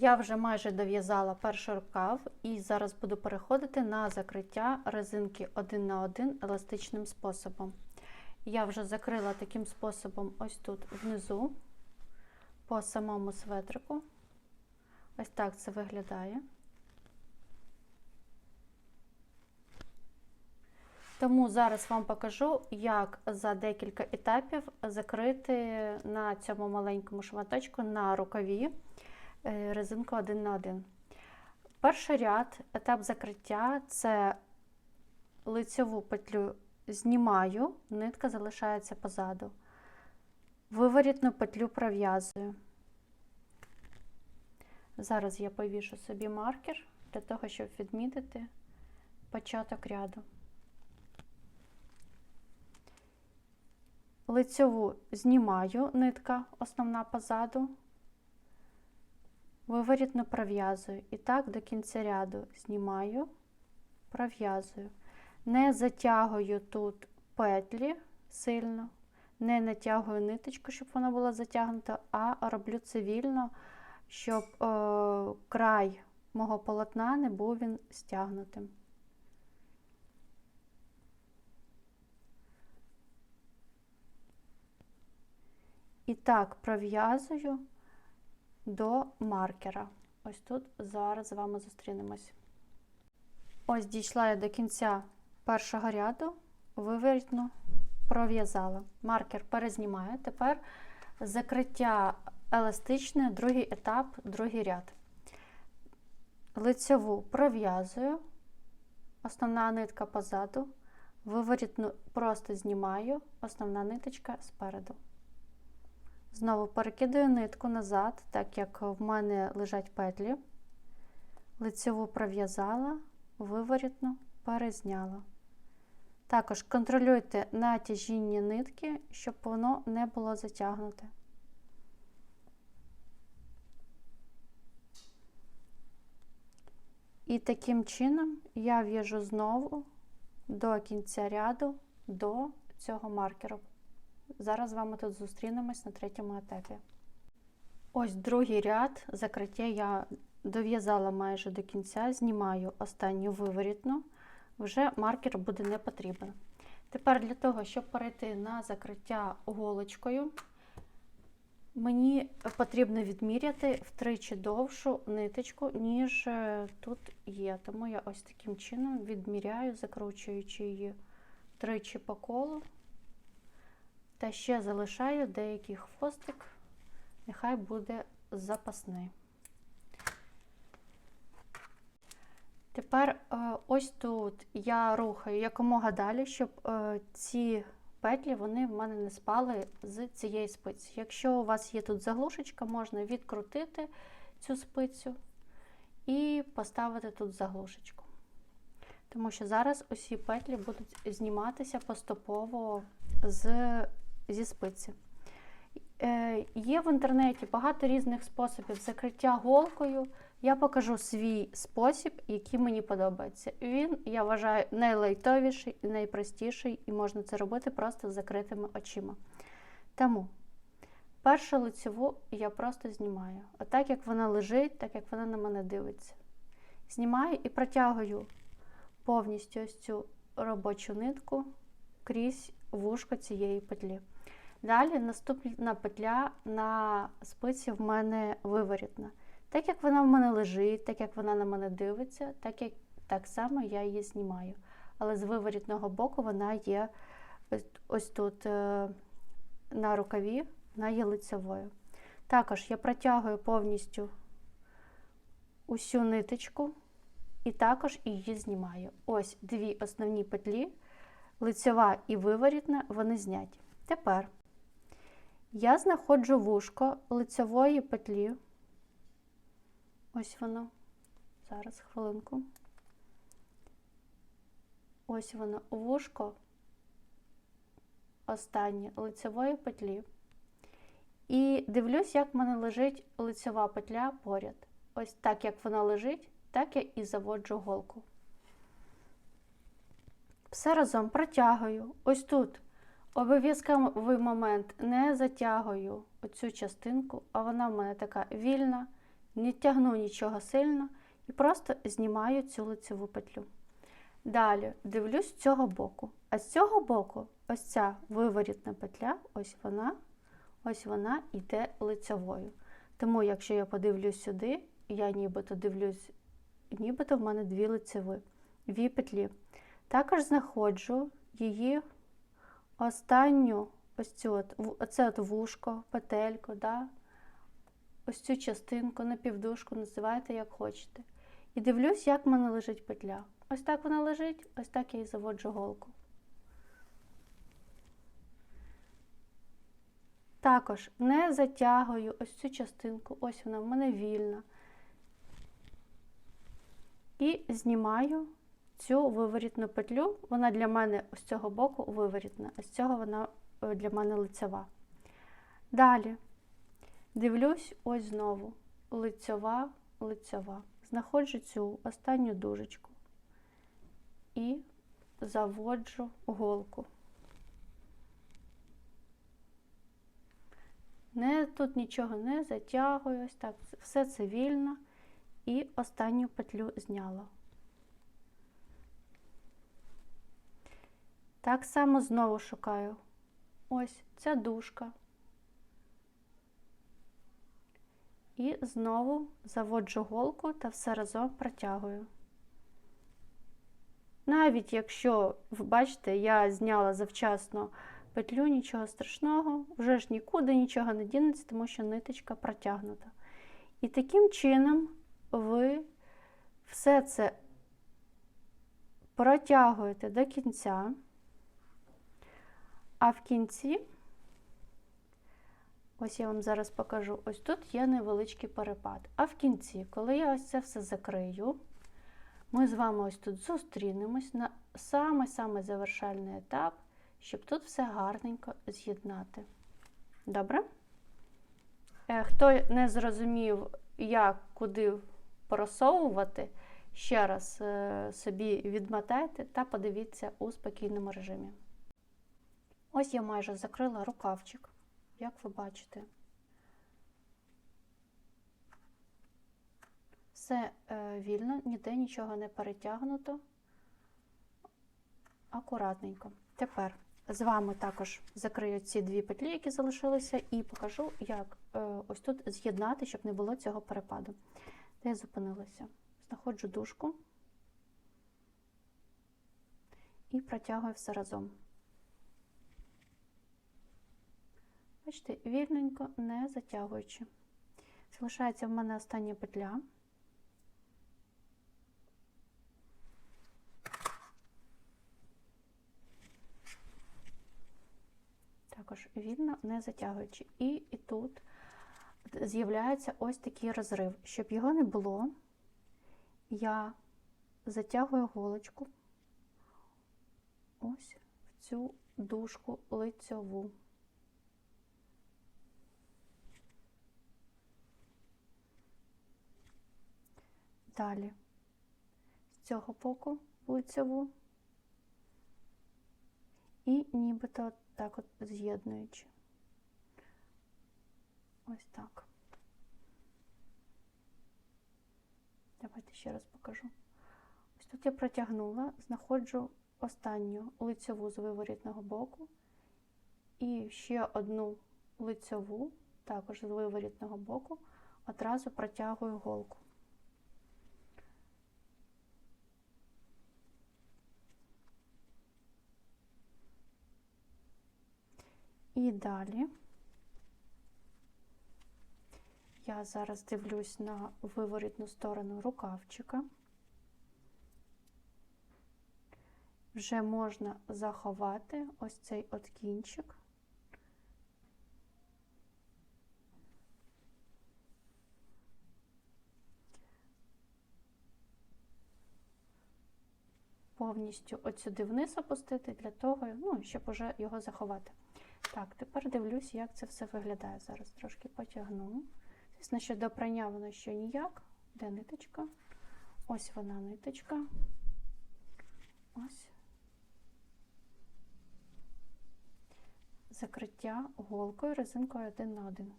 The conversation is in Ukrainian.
Я вже майже дов'язала перший рукав і зараз буду переходити на закриття резинки один на один еластичним способом. Я вже закрила таким способом ось тут внизу, по самому светрику. Ось так це виглядає. Тому зараз вам покажу, як за декілька етапів закрити на цьому маленькому шматочку на рукаві резинку один на один. Перший ряд, етап закриття це лицьову петлю знімаю, нитка залишається позаду. Виворітну петлю пров'язую. Зараз я повішу собі маркер для того, щоб відмітити початок ряду. Лицьову знімаю, нитка основна позаду, виворітно пров'язую. І так до кінця ряду знімаю, пров'язую. Не затягую тут петлі сильно, не натягую ниточку, щоб вона була затягнута, а роблю це вільно, щоб е, край мого полотна не був він стягнутим. І так пров'язую до маркера. Ось тут зараз з вами зустрінемось. Ось дійшла я до кінця першого ряду, виворітно пров'язала. Маркер перезнімаю. Тепер закриття еластичне, другий етап, другий ряд. Лицьову пров'язую, основна нитка позаду, виворітну просто знімаю, основна ниточка спереду. Знову перекидаю нитку назад, так як в мене лежать петлі, лицьову пров'язала, виворітну перезняла. Також контролюйте натяжіння нитки, щоб воно не було затягнуте. І таким чином я в'яжу знову до кінця ряду до цього маркеру. Зараз з вами тут зустрінемось на третьому етапі. Ось другий ряд закриття я дов'язала майже до кінця, знімаю останню виворітну, вже маркер буде не потрібен. Тепер для того, щоб перейти на закриття голочкою, мені потрібно відміряти втричі довшу ниточку, ніж е, тут є. Тому я ось таким чином відміряю, закручуючи її втричі по колу. Та ще залишаю деякий хвостик, нехай буде запасний. Тепер е, ось тут я рухаю якомога далі, щоб е, ці петлі вони в мене не спали з цієї спиці. Якщо у вас є тут заглушечка, можна відкрутити цю спицю і поставити тут заглушечку. Тому що зараз усі петлі будуть зніматися поступово з зі спиці. Е, Є в інтернеті багато різних способів закриття голкою. Я покажу свій спосіб, який мені подобається. Він, я вважаю, найлайтовіший і найпростіший, і можна це робити просто з закритими очима. Тому першу лицеву я просто знімаю. Отак, як вона лежить, так як вона на мене дивиться. Знімаю і протягую повністю ось цю робочу нитку крізь вушко цієї петлі. Далі наступна петля на спиці в мене виворітна. Так як вона в мене лежить, так як вона на мене дивиться, так як так само я її знімаю. Але з виворітного боку вона є ось, ось тут е, на рукаві, вона є лицевою. Також я протягую повністю усю ниточку і також її знімаю. Ось дві основні петлі, лицева і виворітна, вони зняті. Тепер я знаходжу вушко лицевої петлі. Ось воно. Зараз хвилинку. Ось воно вушко останнє лицевої петлі. І дивлюсь, як в мене лежить лицева петля поряд. Ось так, як вона лежить, так я і заводжу голку. Все разом протягую. Ось тут обов'язковий момент не затягую оцю частинку, а вона в мене така вільна, не тягну нічого сильно і просто знімаю цю лицеву петлю. Далі дивлюсь з цього боку. А з цього боку, ось ця виворітна петля, ось вона, ось вона йде лицевою. Тому, якщо я подивлюсь сюди, я нібито дивлюсь, нібито в мене дві лицеви, дві петлі. Також знаходжу її останню, ось цю от, оце от вушко, петельку, да? ось цю частинку, напівдушку, називайте як хочете. І дивлюсь, як в мене лежить петля. Ось так вона лежить, ось так я і заводжу голку. Також не затягую ось цю частинку, ось вона в мене вільна. І знімаю цю виворітну петлю. Вона для мене з цього боку виворітна, а з цього вона е, для мене лицева. Далі дивлюсь ось знову. Лицьова, лицьова. Знаходжу цю останню дужечку і заводжу голку. Не, тут нічого не затягую, ось так, все це вільно. І останню петлю зняла. Так само знову шукаю. Ось ця дужка. І знову заводжу голку та все разом протягую. Навіть якщо, ви бачите, я зняла завчасно петлю, нічого страшного, вже ж нікуди нічого не дінеться, тому що ниточка протягнута. І таким чином ви все це протягуєте до кінця, а в кінці, ось я вам зараз покажу, ось тут є невеличкий перепад. А в кінці, коли я ось це все закрию, ми з вами ось тут зустрінемось на самий-самий завершальний етап, щоб тут все гарненько з'єднати. Добре? Е, Хто не зрозумів, як куди просовувати, ще раз е, собі відмотайте та подивіться у спокійному режимі. Ось я майже закрила рукавчик, як ви бачите. Все е, вільно, ніде нічого не перетягнуто. Акуратненько. Тепер з вами також закрию ці дві петлі, які залишилися, і покажу, як е, ось тут з'єднати, щоб не було цього перепаду. Де я зупинилася? Знаходжу дужку і протягую все разом. Бачите, вільненько, не затягуючи. Залишається в мене остання петля. Також вільно, не затягуючи. І, і тут з'являється ось такий розрив. Щоб його не було, я затягую голочку ось в цю дужку лицьову. Далі з цього боку лицьову і нібито так от з'єднуючи. Ось так. Давайте ще раз покажу. Ось тут я протягнула, знаходжу останню лицьову з виворітного боку і ще одну лицьову, також з виворітного боку, одразу протягую голку. І далі я зараз дивлюсь на виворітну сторону рукавчика. Вже можна заховати ось цей от кінчик. Повністю от сюди вниз опустити для того, ну, щоб уже його заховати. Так, тепер дивлюсь, як це все виглядає. Зараз трошки потягну. Звісно, що до прання воно ще ніяк. Де ниточка? Ось вона ниточка. Ось. Закриття голкою резинкою один на один.